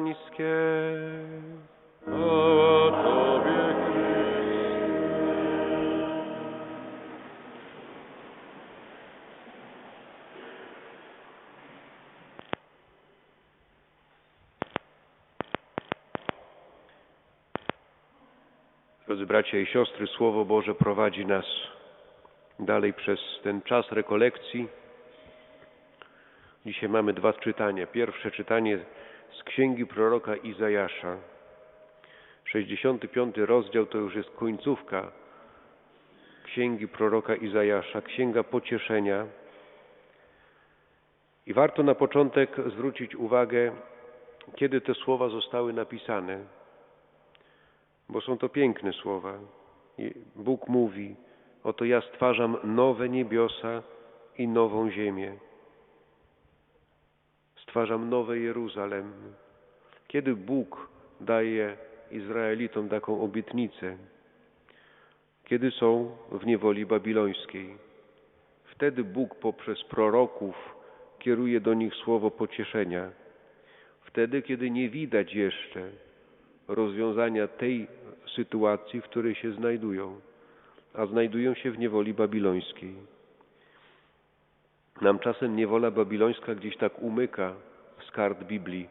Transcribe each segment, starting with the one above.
Pańskie. Drodzy bracia i siostry, Słowo Boże prowadzi nas dalej przez ten czas rekolekcji. Dzisiaj mamy dwa czytania. Pierwsze czytanie księgi proroka Izajasza. 65 rozdział to już jest końcówka księgi proroka Izajasza, księga pocieszenia. I warto na początek zwrócić uwagę, kiedy te słowa zostały napisane, bo są to piękne słowa. Bóg mówi: Oto ja stwarzam nowe niebiosa i nową ziemię. Stwarzam nowe Jeruzalem. Kiedy Bóg daje Izraelitom taką obietnicę? Kiedy są w niewoli babilońskiej. Wtedy Bóg poprzez proroków kieruje do nich słowo pocieszenia. Wtedy, kiedy nie widać jeszcze rozwiązania tej sytuacji, w której się znajdują, a znajdują się w niewoli babilońskiej. Nam czasem niewola babilońska gdzieś tak umyka z kart Biblii.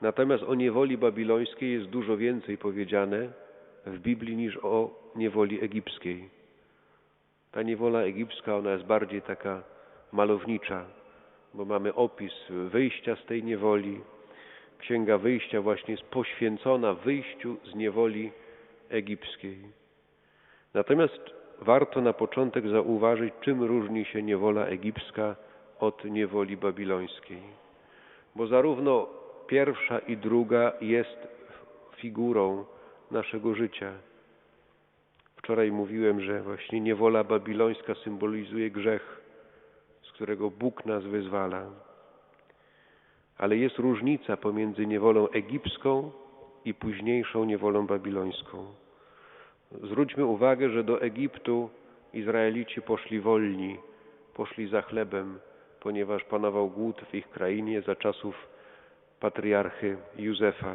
Natomiast o niewoli babilońskiej jest dużo więcej powiedziane w Biblii niż o niewoli egipskiej. Ta niewola egipska, ona jest bardziej taka malownicza, bo mamy opis wyjścia z tej niewoli. Księga Wyjścia właśnie jest poświęcona wyjściu z niewoli egipskiej. Natomiast warto na początek zauważyć, czym różni się niewola egipska od niewoli babilońskiej. Bo zarówno pierwsza i druga jest figurą naszego życia. Wczoraj mówiłem, że właśnie niewola babilońska symbolizuje grzech, z którego Bóg nas wyzwala. Ale jest różnica pomiędzy niewolą egipską i późniejszą niewolą babilońską. Zwróćmy uwagę, że do Egiptu Izraelici poszli wolni, poszli za chlebem, ponieważ panował głód w ich krainie za czasów patriarchy Józefa.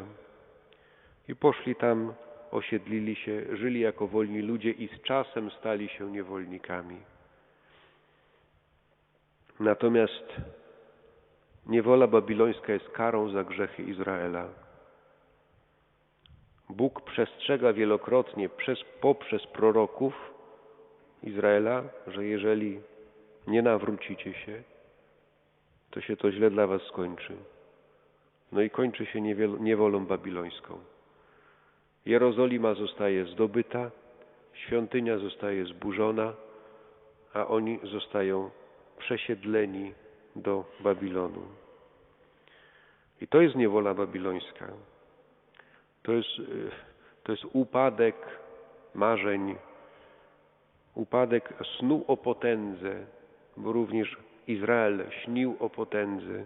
I poszli tam, osiedlili się, żyli jako wolni ludzie i z czasem stali się niewolnikami. Natomiast niewola babilońska jest karą za grzechy Izraela. Bóg przestrzega wielokrotnie przez, poprzez proroków Izraela, że jeżeli nie nawrócicie się, to się to źle dla was skończy. No i kończy się niewolą babilońską. Jerozolima zostaje zdobyta, świątynia zostaje zburzona, a oni zostają przesiedleni do Babilonu. I to jest niewola babilońska. To jest, to jest upadek marzeń, upadek snu o potędze, bo również Izrael śnił o potędze,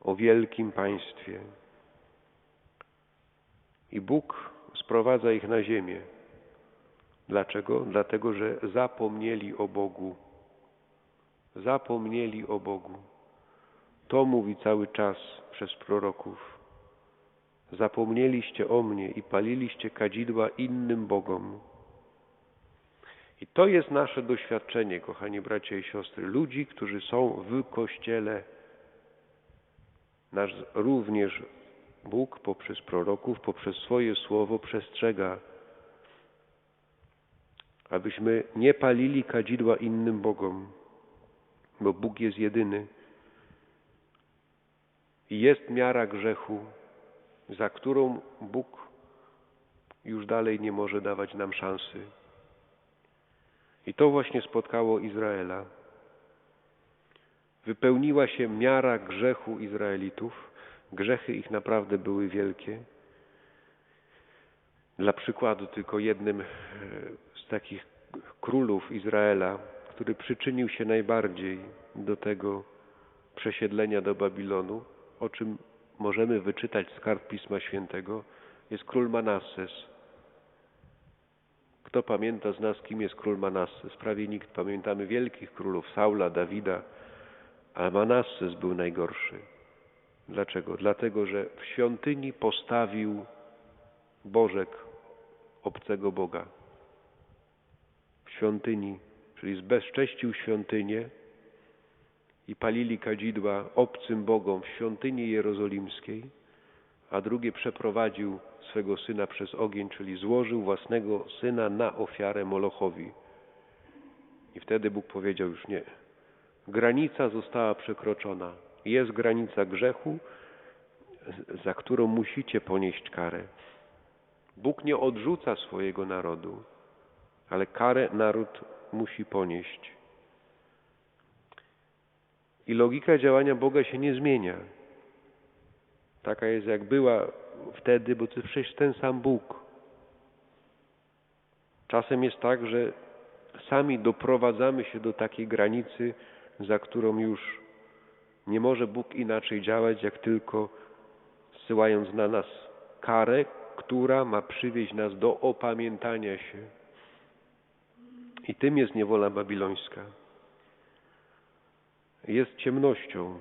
o wielkim państwie. I Bóg sprowadza ich na ziemię. Dlaczego? Dlatego, że zapomnieli o Bogu. Zapomnieli o Bogu. To mówi cały czas przez proroków. Zapomnieliście o mnie i paliliście kadzidła innym Bogom. I to jest nasze doświadczenie, kochani bracia i siostry, ludzi, którzy są w Kościele. Nasz również Bóg poprzez proroków, poprzez swoje słowo przestrzega, abyśmy nie palili kadzidła innym Bogom, bo Bóg jest jedyny. I jest miara grzechu, za którą Bóg już dalej nie może dawać nam szansy. I to właśnie spotkało Izraela. Wypełniła się miara grzechu Izraelitów. Grzechy ich naprawdę były wielkie. Dla przykładu, tylko jednym e, z takich królów Izraela, który przyczynił się najbardziej do tego przesiedlenia do Babilonu, o czym możemy wyczytać z kart Pisma Świętego, jest król Manasses. Kto pamięta z nas, kim jest król Manasses? Prawie nikt. Pamiętamy wielkich królów, Saula, Dawida, a Manasses był najgorszy. Dlaczego? Dlatego, że w świątyni postawił Bożek obcego Boga. W świątyni, czyli zbezcześcił świątynię i palili kadzidła obcym Bogom w świątyni jerozolimskiej, a drugie przeprowadził swego syna przez ogień, czyli złożył własnego syna na ofiarę Molochowi. I wtedy Bóg powiedział już nie. Granica została przekroczona. Jest granica grzechu, za którą musicie ponieść karę. Bóg nie odrzuca swojego narodu, ale karę naród musi ponieść. I logika działania Boga się nie zmienia. Taka jest jak była wtedy, bo to jest przecież ten sam Bóg. Czasem jest tak, że sami doprowadzamy się do takiej granicy, za którą już nie może Bóg inaczej działać, jak tylko zsyłając na nas karę, która ma przywieźć nas do opamiętania się. I tym jest niewola babilońska. Jest ciemnością,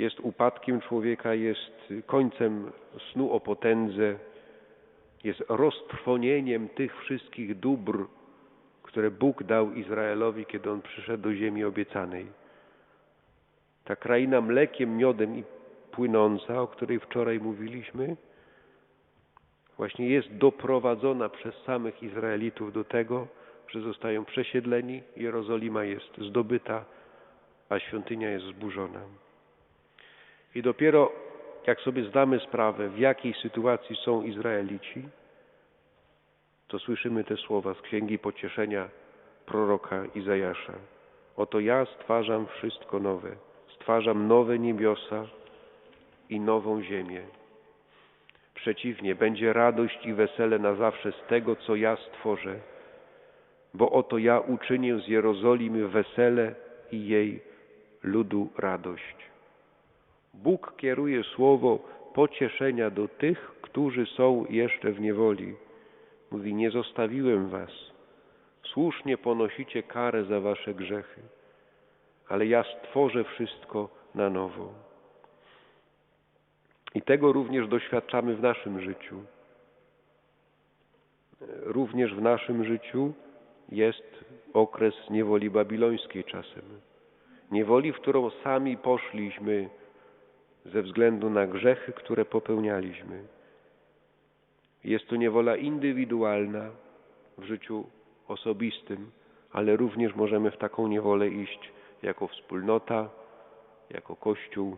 jest upadkiem człowieka, jest końcem snu o potędze, jest roztrwonieniem tych wszystkich dóbr, które Bóg dał Izraelowi, kiedy on przyszedł do ziemi obiecanej. Ta kraina mlekiem, miodem i płynąca, o której wczoraj mówiliśmy, właśnie jest doprowadzona przez samych Izraelitów do tego, że zostają przesiedleni, Jerozolima jest zdobyta, a świątynia jest zburzona. I dopiero jak sobie zdamy sprawę, w jakiej sytuacji są Izraelici, to słyszymy te słowa z Księgi Pocieszenia proroka Izajasza. Oto ja stwarzam wszystko nowe, stwarzam nowe niebiosa i nową ziemię. Przeciwnie, będzie radość i wesele na zawsze z tego, co ja stworzę, bo oto ja uczynię z Jerozolimy wesele i jej ludu radość. Bóg kieruje słowo pocieszenia do tych, którzy są jeszcze w niewoli. Mówi: Nie zostawiłem was. Słusznie ponosicie karę za wasze grzechy, ale ja stworzę wszystko na nowo. I tego również doświadczamy w naszym życiu. Również w naszym życiu jest okres niewoli babilońskiej czasem. Niewoli, w którą sami poszliśmy ze względu na grzechy, które popełnialiśmy. Jest to niewola indywidualna w życiu osobistym, ale również możemy w taką niewolę iść jako wspólnota, jako Kościół.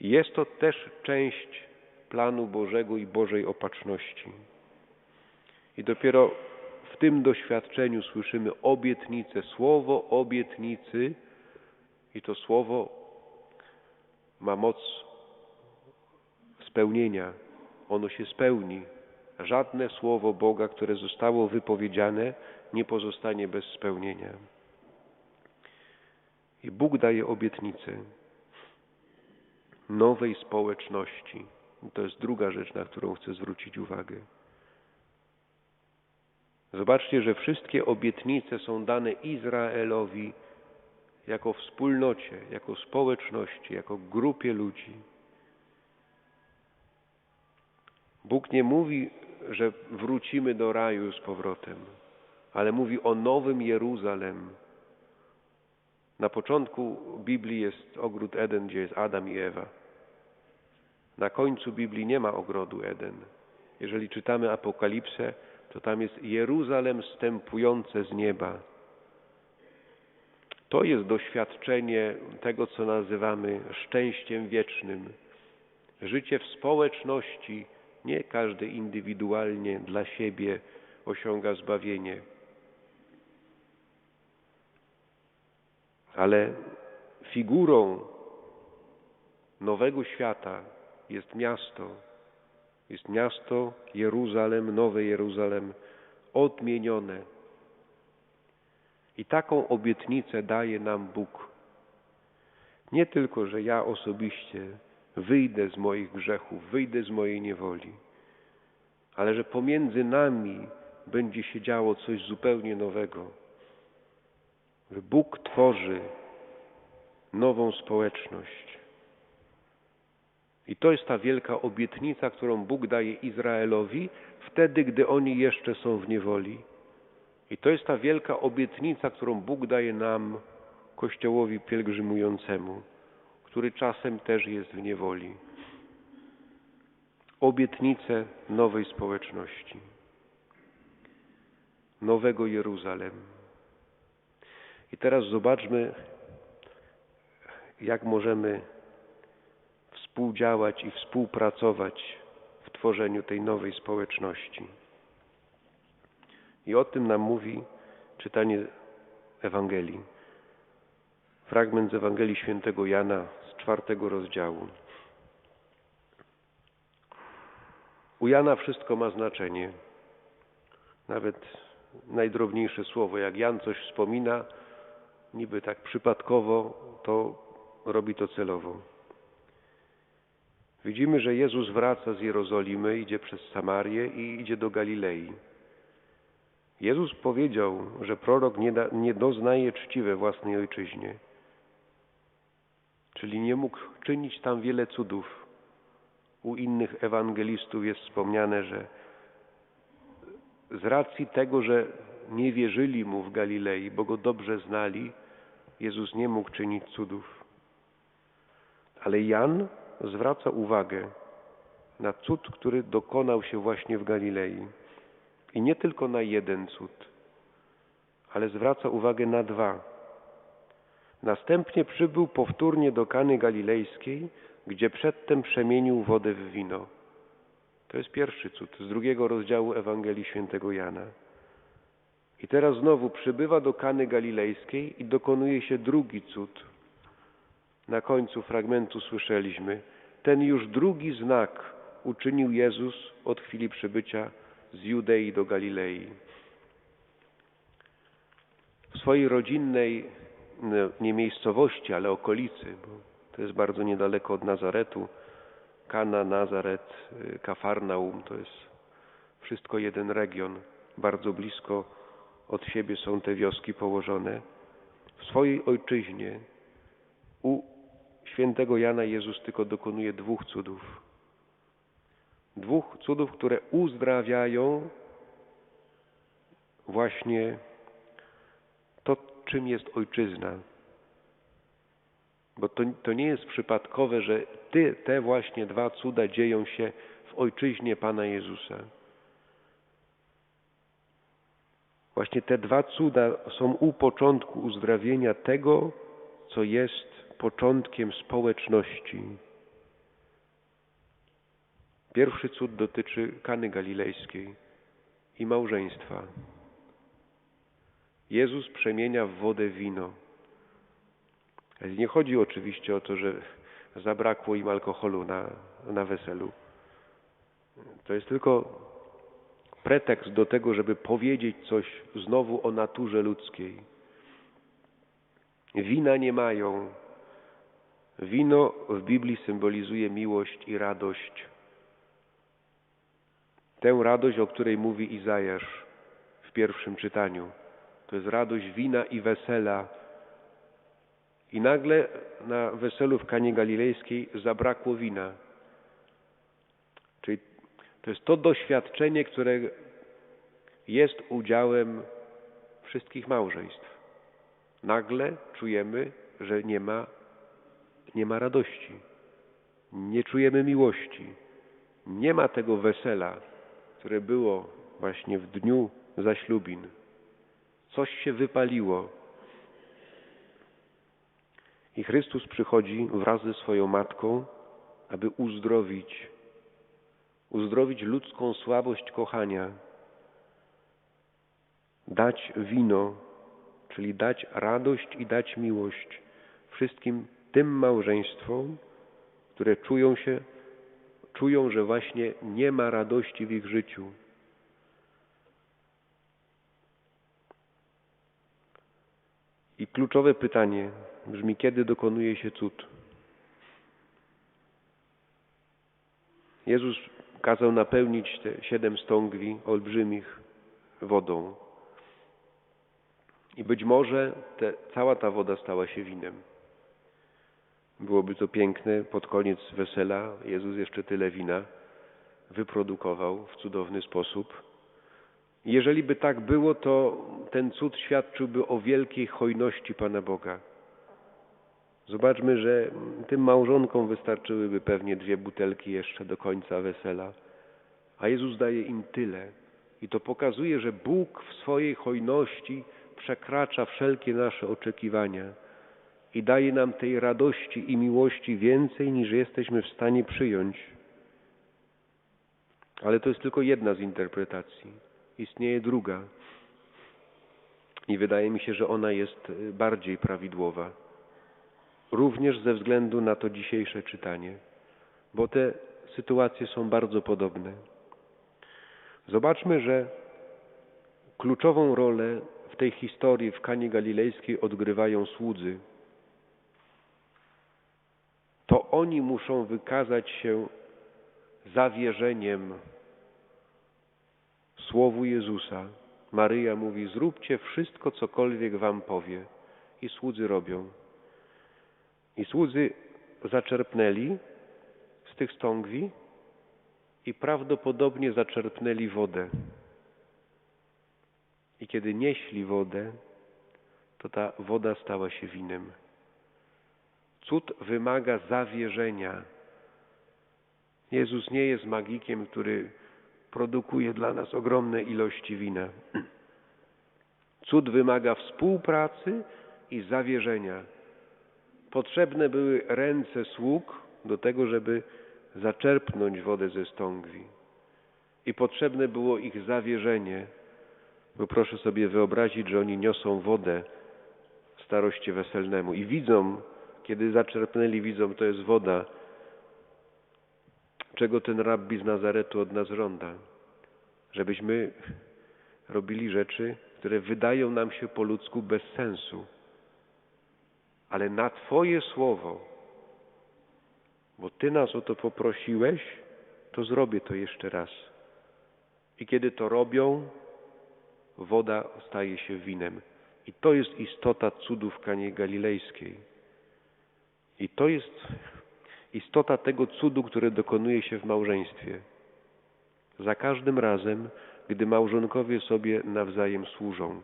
Jest to też część planu Bożego i Bożej opatrzności. I dopiero w tym doświadczeniu słyszymy obietnicę, słowo obietnicy, i to słowo ma moc spełnienia. Ono się spełni. Żadne słowo Boga, które zostało wypowiedziane, nie pozostanie bez spełnienia. I Bóg daje obietnicę nowej społeczności. To jest druga rzecz, na którą chcę zwrócić uwagę. Zobaczcie, że wszystkie obietnice są dane Izraelowi jako wspólnocie, jako społeczności, jako grupie ludzi. Bóg nie mówi, że wrócimy do raju z powrotem, ale mówi o nowym Jeruzalem. Na początku Biblii jest ogród Eden, gdzie jest Adam i Ewa. Na końcu Biblii nie ma ogrodu Eden. Jeżeli czytamy Apokalipsę, to tam jest Jeruzalem stępujące z nieba. To jest doświadczenie tego, co nazywamy szczęściem wiecznym. Życie w społeczności, nie każdy indywidualnie dla siebie osiąga zbawienie. Ale figurą nowego świata jest miasto. Jest miasto Jeruzalem, Nowe Jeruzalem, odmienione. I taką obietnicę daje nam Bóg. Nie tylko, że ja osobiście wyjdę z moich grzechów, wyjdę z mojej niewoli, ale że pomiędzy nami będzie się działo coś zupełnie nowego. Że Bóg tworzy nową społeczność, to jest ta wielka obietnica, którą Bóg daje Izraelowi wtedy, gdy oni jeszcze są w niewoli. I to jest ta wielka obietnica, którą Bóg daje nam, Kościołowi pielgrzymującemu, który czasem też jest w niewoli. Obietnicę nowej społeczności, nowego Jeruzalem. I teraz zobaczmy, jak możemy współdziałać i współpracować w tworzeniu tej nowej społeczności. I o tym nam mówi czytanie Ewangelii. Fragment z Ewangelii świętego Jana z czwartego rozdziału. U Jana wszystko ma znaczenie. Nawet najdrobniejsze słowo. Jak Jan coś wspomina, niby tak przypadkowo, to robi to celowo. Widzimy, że Jezus wraca z Jerozolimy, idzie przez Samarię i idzie do Galilei. Jezus powiedział, że prorok nie, da, nie doznaje czci we własnej ojczyźnie, czyli nie mógł czynić tam wiele cudów. U innych ewangelistów jest wspomniane, że z racji tego, że nie wierzyli mu w Galilei, bo go dobrze znali, Jezus nie mógł czynić cudów. Ale Jan zwraca uwagę na cud, który dokonał się właśnie w Galilei. I nie tylko na jeden cud, ale zwraca uwagę na dwa. Następnie przybył powtórnie do Kany Galilejskiej, gdzie przedtem przemienił wodę w wino. To jest pierwszy cud z drugiego rozdziału Ewangelii Świętego Jana. I teraz znowu przybywa do Kany Galilejskiej i dokonuje się drugi cud. Na końcu fragmentu słyszeliśmy, ten już drugi znak uczynił Jezus od chwili przybycia z Judei do Galilei. W swojej rodzinnej, nie miejscowości, ale okolicy, bo to jest bardzo niedaleko od Nazaretu, Kana, Nazaret, y, Kafarnaum, to jest wszystko jeden region, bardzo blisko od siebie są te wioski położone. W swojej ojczyźnie u świętego Jana Jezus tylko dokonuje dwóch cudów. Dwóch cudów, które uzdrawiają właśnie to, czym jest ojczyzna. Bo to, to nie jest przypadkowe, że ty, te właśnie dwa cuda dzieją się w ojczyźnie Pana Jezusa. Właśnie te dwa cuda są u początku uzdrowienia tego, co jest początkiem społeczności. Pierwszy cud dotyczy Kany Galilejskiej i małżeństwa. Jezus przemienia w wodę wino. Nie chodzi oczywiście o to, że zabrakło im alkoholu na, na weselu. To jest tylko pretekst do tego, żeby powiedzieć coś znowu o naturze ludzkiej. Wina nie mają. Wino w Biblii symbolizuje miłość i radość. Tę radość, o której mówi Izajasz w pierwszym czytaniu. To jest radość wina i wesela. I nagle na weselu w Kanie Galilejskiej zabrakło wina. Czyli to jest to doświadczenie, które jest udziałem wszystkich małżeństw. Nagle czujemy, że nie ma, nie ma radości, nie czujemy miłości, nie ma tego wesela, które było właśnie w dniu zaślubin. Coś się wypaliło. I Chrystus przychodzi wraz ze swoją matką, aby uzdrowić uzdrowić ludzką słabość kochania, dać wino, czyli dać radość i dać miłość wszystkim tym małżeństwom, które czują się, czują, że właśnie nie ma radości w ich życiu. I kluczowe pytanie brzmi, kiedy dokonuje się cud? Jezus kazał napełnić te siedem stągwi olbrzymich wodą. I być może te, cała ta woda stała się winem. Byłoby to piękne, pod koniec wesela Jezus jeszcze tyle wina wyprodukował w cudowny sposób. Jeżeli by tak było, to ten cud świadczyłby o wielkiej hojności Pana Boga. Zobaczmy, że tym małżonkom wystarczyłyby pewnie dwie butelki jeszcze do końca wesela, a Jezus daje im tyle. I to pokazuje, że Bóg w swojej hojności przekracza wszelkie nasze oczekiwania i daje nam tej radości i miłości więcej niż jesteśmy w stanie przyjąć. Ale to jest tylko jedna z interpretacji. Istnieje druga. I wydaje mi się, że ona jest y, bardziej prawidłowa. Również ze względu na to dzisiejsze czytanie, bo te sytuacje są bardzo podobne. Zobaczmy, że kluczową rolę w tej historii w Kanie Galilejskiej odgrywają słudzy. To oni muszą wykazać się zawierzeniem Słowu Jezusa. Maryja mówi: Zróbcie wszystko, cokolwiek wam powie. I słudzy robią. I słudzy zaczerpnęli z tych stągwi i prawdopodobnie zaczerpnęli wodę. I kiedy nieśli wodę, to ta woda stała się winem. Cud wymaga zawierzenia. Jezus nie jest magikiem, który produkuje dla nas ogromne ilości wina. Cud wymaga współpracy i zawierzenia. Potrzebne były ręce sług do tego, żeby zaczerpnąć wodę ze stągwi. I potrzebne było ich zawierzenie, bo proszę sobie wyobrazić, że oni niosą wodę staroście weselnemu i widzą, kiedy zaczerpnęli, widzą, to jest woda, czego ten rabbi z Nazaretu od nas żąda. Żebyśmy robili rzeczy, które wydają nam się po ludzku bez sensu. Ale na Twoje słowo, bo Ty nas o to poprosiłeś, to zrobię to jeszcze raz. I kiedy to robią, woda staje się winem. I to jest istota cudów Kanie Galilejskiej. I to jest istota tego cudu, który dokonuje się w małżeństwie. Za każdym razem, gdy małżonkowie sobie nawzajem służą.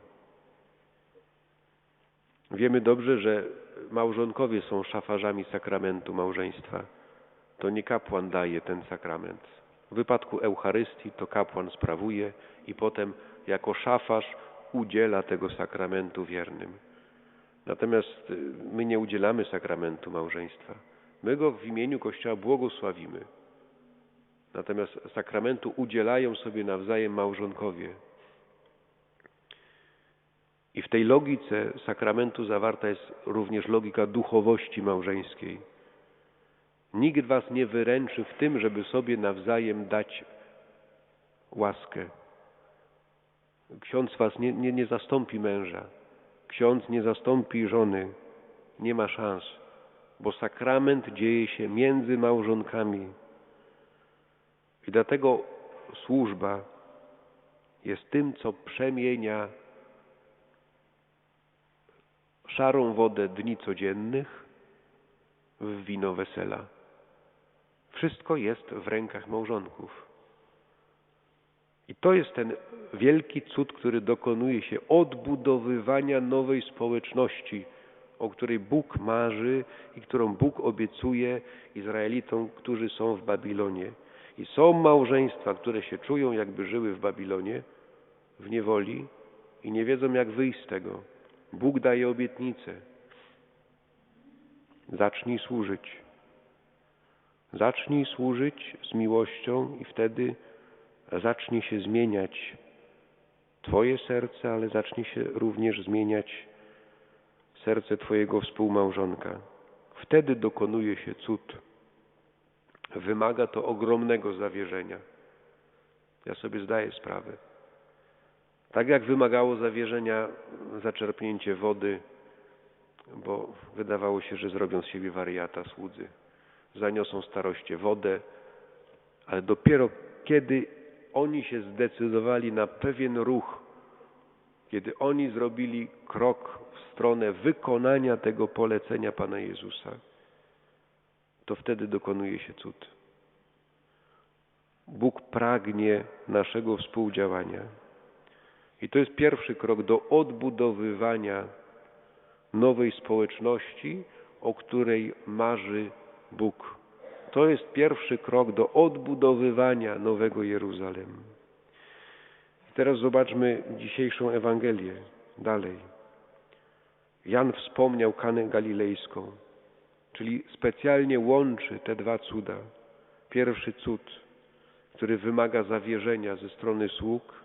Wiemy dobrze, że małżonkowie są szafarzami sakramentu małżeństwa. To nie kapłan daje ten sakrament. W wypadku Eucharystii to kapłan sprawuje i potem jako szafarz udziela tego sakramentu wiernym. Natomiast y, my nie udzielamy sakramentu małżeństwa. My go w imieniu Kościoła błogosławimy. Natomiast sakramentu udzielają sobie nawzajem małżonkowie. I w tej logice sakramentu zawarta jest również logika duchowości małżeńskiej. Nikt was nie wyręczy w tym, żeby sobie nawzajem dać łaskę. Ksiądz was nie, nie, nie zastąpi męża. Ksiądz nie zastąpi żony. Nie ma szans bo sakrament dzieje się między małżonkami. I dlatego służba jest tym, co przemienia szarą wodę dni codziennych w wino wesela. Wszystko jest w rękach małżonków. I to jest ten wielki cud, który dokonuje się odbudowywania nowej społeczności o której Bóg marzy i którą Bóg obiecuje Izraelitom, którzy są w Babilonie. I są małżeństwa, które się czują, jakby żyły w Babilonie, w niewoli i nie wiedzą, jak wyjść z tego. Bóg daje obietnicę. Zacznij służyć. Zacznij służyć z miłością i wtedy zacznie się zmieniać Twoje serce, ale zacznie się również zmieniać serce Twojego współmałżonka. Wtedy dokonuje się cud. Wymaga to ogromnego zawierzenia. Ja sobie zdaję sprawę. Tak jak wymagało zawierzenia zaczerpnięcie wody, bo wydawało się, że zrobią z siebie wariata słudzy. Zaniosą staroście wodę, ale dopiero kiedy oni się zdecydowali na pewien ruch, kiedy oni zrobili krok w stronę wykonania tego polecenia Pana Jezusa, to wtedy dokonuje się cud. Bóg pragnie naszego współdziałania. I to jest pierwszy krok do odbudowywania nowej społeczności, o której marzy Bóg. To jest pierwszy krok do odbudowywania nowego Jeruzalem. I teraz zobaczmy dzisiejszą Ewangelię dalej. Jan wspomniał Kanę Galilejską, czyli specjalnie łączy te dwa cuda. Pierwszy cud, który wymaga zawierzenia ze strony sług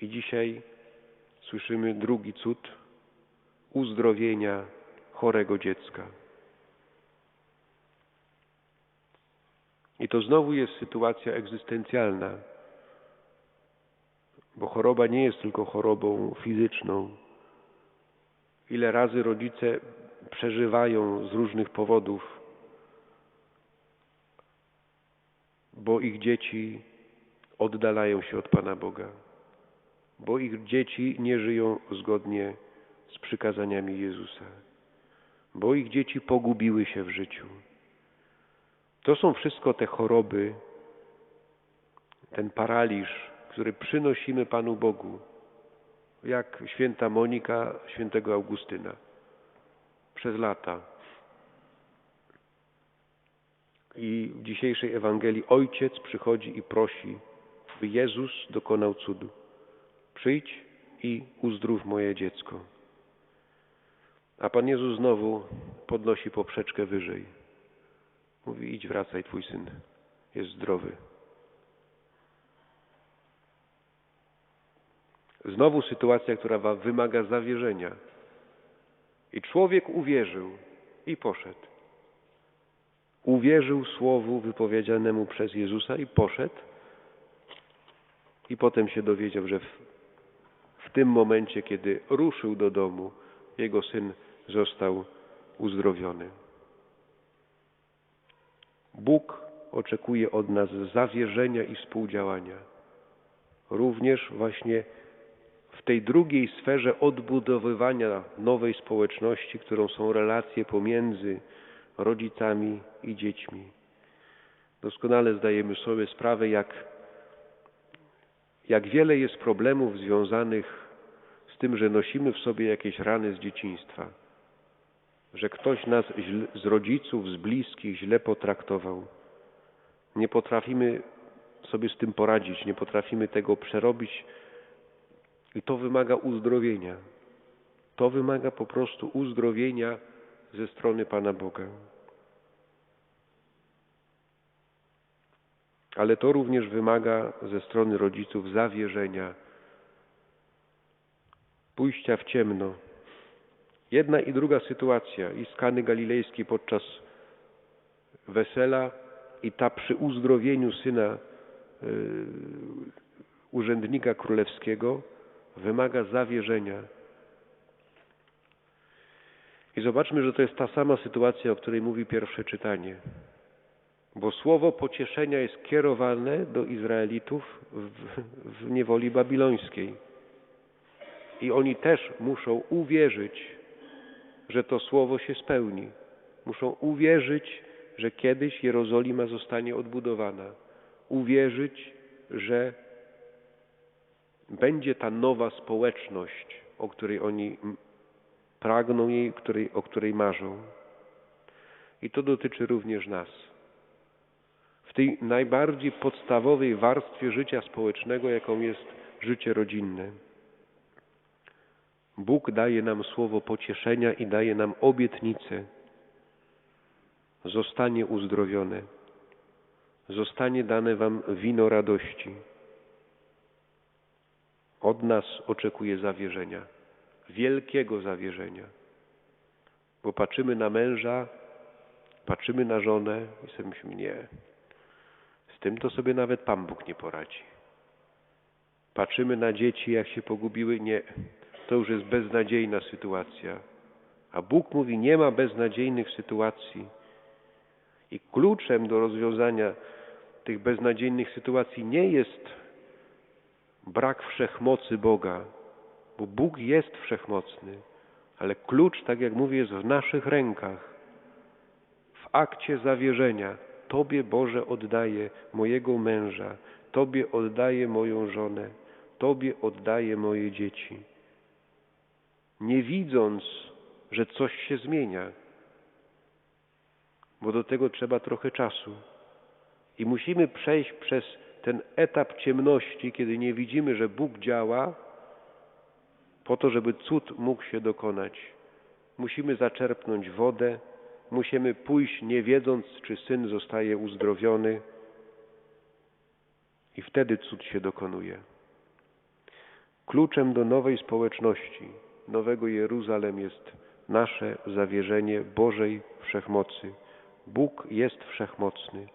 i dzisiaj słyszymy drugi cud uzdrowienia chorego dziecka. I to znowu jest sytuacja egzystencjalna, bo choroba nie jest tylko chorobą fizyczną. Ile razy rodzice przeżywają z różnych powodów, bo ich dzieci oddalają się od Pana Boga, bo ich dzieci nie żyją zgodnie z przykazaniami Jezusa, bo ich dzieci pogubiły się w życiu. To są wszystko te choroby, ten paraliż, który przynosimy Panu Bogu, jak święta Monika świętego Augustyna przez lata. I w dzisiejszej Ewangelii Ojciec przychodzi i prosi, by Jezus dokonał cudu. Przyjdź i uzdrów moje dziecko. A Pan Jezus znowu podnosi poprzeczkę wyżej. Mówi: idź, wracaj, twój syn jest zdrowy. Znowu sytuacja, która wymaga zawierzenia. I człowiek uwierzył i poszedł. Uwierzył słowu wypowiedzianemu przez Jezusa i poszedł. I potem się dowiedział, że w, w tym momencie, kiedy ruszył do domu, jego syn został uzdrowiony. Bóg oczekuje od nas zawierzenia i współdziałania. Również właśnie w tej drugiej sferze odbudowywania nowej społeczności, którą są relacje pomiędzy rodzicami i dziećmi. Doskonale zdajemy sobie sprawę, jak, jak wiele jest problemów związanych z tym, że nosimy w sobie jakieś rany z dzieciństwa, że ktoś nas z rodziców, z bliskich źle potraktował. Nie potrafimy sobie z tym poradzić, nie potrafimy tego przerobić i to wymaga uzdrowienia. To wymaga po prostu uzdrowienia ze strony Pana Boga. Ale to również wymaga ze strony rodziców zawierzenia, pójścia w ciemno. Jedna i druga sytuacja, i skany galilejskiej podczas wesela, i ta przy uzdrowieniu syna yy, urzędnika królewskiego, wymaga zawierzenia. I zobaczmy, że to jest ta sama sytuacja, o której mówi pierwsze czytanie. Bo słowo pocieszenia jest kierowane do Izraelitów w, w niewoli babilońskiej. I oni też muszą uwierzyć, że to słowo się spełni. Muszą uwierzyć, że kiedyś Jerozolima zostanie odbudowana. Uwierzyć, że będzie ta nowa społeczność, o której oni pragną jej, której, o której marzą. I to dotyczy również nas. W tej najbardziej podstawowej warstwie życia społecznego, jaką jest życie rodzinne. Bóg daje nam słowo pocieszenia i daje nam obietnicę. Zostanie uzdrowione. Zostanie dane wam wino radości od nas oczekuje zawierzenia, wielkiego zawierzenia. Bo patrzymy na męża, patrzymy na żonę i sobie myślimy, nie, z tym to sobie nawet Pan Bóg nie poradzi. Patrzymy na dzieci, jak się pogubiły, nie, to już jest beznadziejna sytuacja. A Bóg mówi, nie ma beznadziejnych sytuacji. I kluczem do rozwiązania tych beznadziejnych sytuacji nie jest brak wszechmocy Boga, bo Bóg jest wszechmocny, ale klucz, tak jak mówię, jest w naszych rękach, w akcie zawierzenia Tobie, Boże, oddaję mojego męża, Tobie oddaję moją żonę, Tobie oddaję moje dzieci. Nie widząc, że coś się zmienia, bo do tego trzeba trochę czasu. I musimy przejść przez ten etap ciemności, kiedy nie widzimy, że Bóg działa, po to, żeby cud mógł się dokonać. Musimy zaczerpnąć wodę, musimy pójść nie wiedząc, czy syn zostaje uzdrowiony, i wtedy cud się dokonuje. Kluczem do nowej społeczności, nowego Jeruzalem jest nasze zawierzenie Bożej wszechmocy. Bóg jest wszechmocny,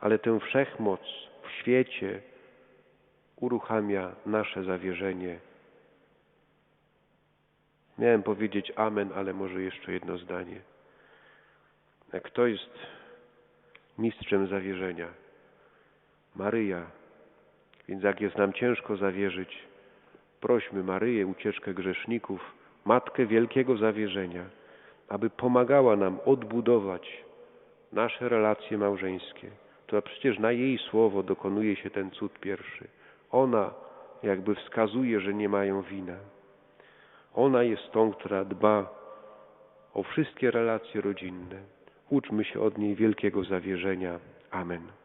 ale tę wszechmoc w świecie uruchamia nasze zawierzenie. Miałem powiedzieć Amen, ale może jeszcze jedno zdanie. Kto jest mistrzem zawierzenia? Maryja. Więc jak jest nam ciężko zawierzyć, prośmy Maryję, ucieczkę grzeszników, Matkę Wielkiego Zawierzenia, aby pomagała nam odbudować nasze relacje małżeńskie. To przecież na jej słowo dokonuje się ten cud pierwszy. Ona jakby wskazuje, że nie mają wina. Ona jest tą, która dba o wszystkie relacje rodzinne. Uczmy się od niej wielkiego zawierzenia. Amen.